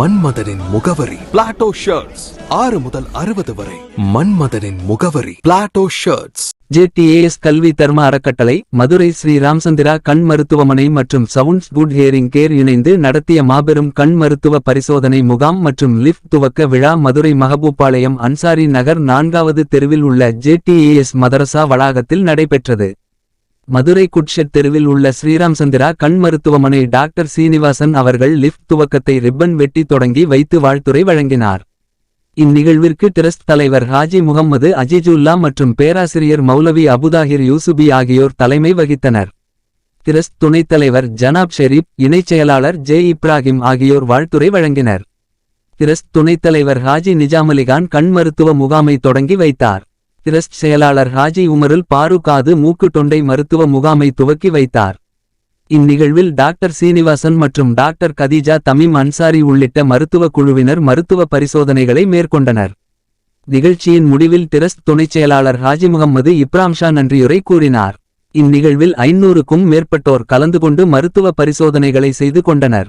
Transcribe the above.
மன்மதனின் முகவரி. Plato shirts ஆறு முதல் அறுபது வரை. மன்மதனின் முகவரி. பிளாட்டோ ஷர்ட்ஸ் ஜேடிஏஎஸ் கல்வி தர்ம அறக்கட்டளை மதுரை ஸ்ரீ ராம்சந்திரா கண் மருத்துவமனை மற்றும் சவுண்ட்ஸ் குட் ஹியரிங் கேர் இணைந்து நடத்திய மாபெரும் கண் மருத்துவ பரிசோதனை முகாம் மற்றும் லிப்ட் துவக்க விழா மதுரை மகபூபாளையம் அன்சாரி நகர் நான்காவது தெருவில் உள்ள ஜேடிஏஎஸ் மதரசா வளாகத்தில் நடைபெற்றது. மதுரை குட்ஷெட் தெருவில் உள்ள ஸ்ரீராம் சந்திரா கண் மருத்துவமனை டாக்டர் சீனிவாசன் அவர்கள் லிஃப்ட் துவக்கத்தை ரிப்பன் வெட்டி தொடங்கி வைத்து வாழ்த்துரை வழங்கினார். இந்நிகழ்விற்கு டிரஸ்ட் தலைவர் ஹாஜி முகம்மது அஜிஜுல்லா மற்றும் பேராசிரியர் மௌலவி அபுதாஹிர் யூசுபி ஆகியோர் தலைமை வகித்தனர். டிரஸ்ட் துணைத் தலைவர் ஜனாப் ஷெரீப் இணைச் செயலாளர் ஜே இப்ராஹிம் ஆகியோர் வாழ்த்துரை வழங்கினர். டிரஸ்ட் துணைத் தலைவர் ஹாஜி நிஜாமலிகான் கண் மருத்துவ முகாமை தொடங்கி வைத்தார். டிரஸ்ட் செயலாளர் ஹாஜி உமருல் பாருகாது மூக்கு தொண்டை மருத்துவ முகாமை துவக்கி வைத்தார். இந்நிகழ்வில் டாக்டர் சீனிவாசன் மற்றும் டாக்டர் கதீஜா தமிம் அன்சாரி உள்ளிட்ட மருத்துவ குழுவினர் மருத்துவ பரிசோதனைகளை மேற்கொண்டனர். நிகழ்ச்சியின் முடிவில் டிரஸ்ட் துணைச் செயலாளர் ஹாஜி முகம்மது இப்ராம்ஷா நன்றியுரை கூறினார். இந்நிகழ்வில் ஐநூறுக்கும் மேற்பட்டோர் கலந்து கொண்டு மருத்துவ பரிசோதனைகளை செய்து கொண்டனர்.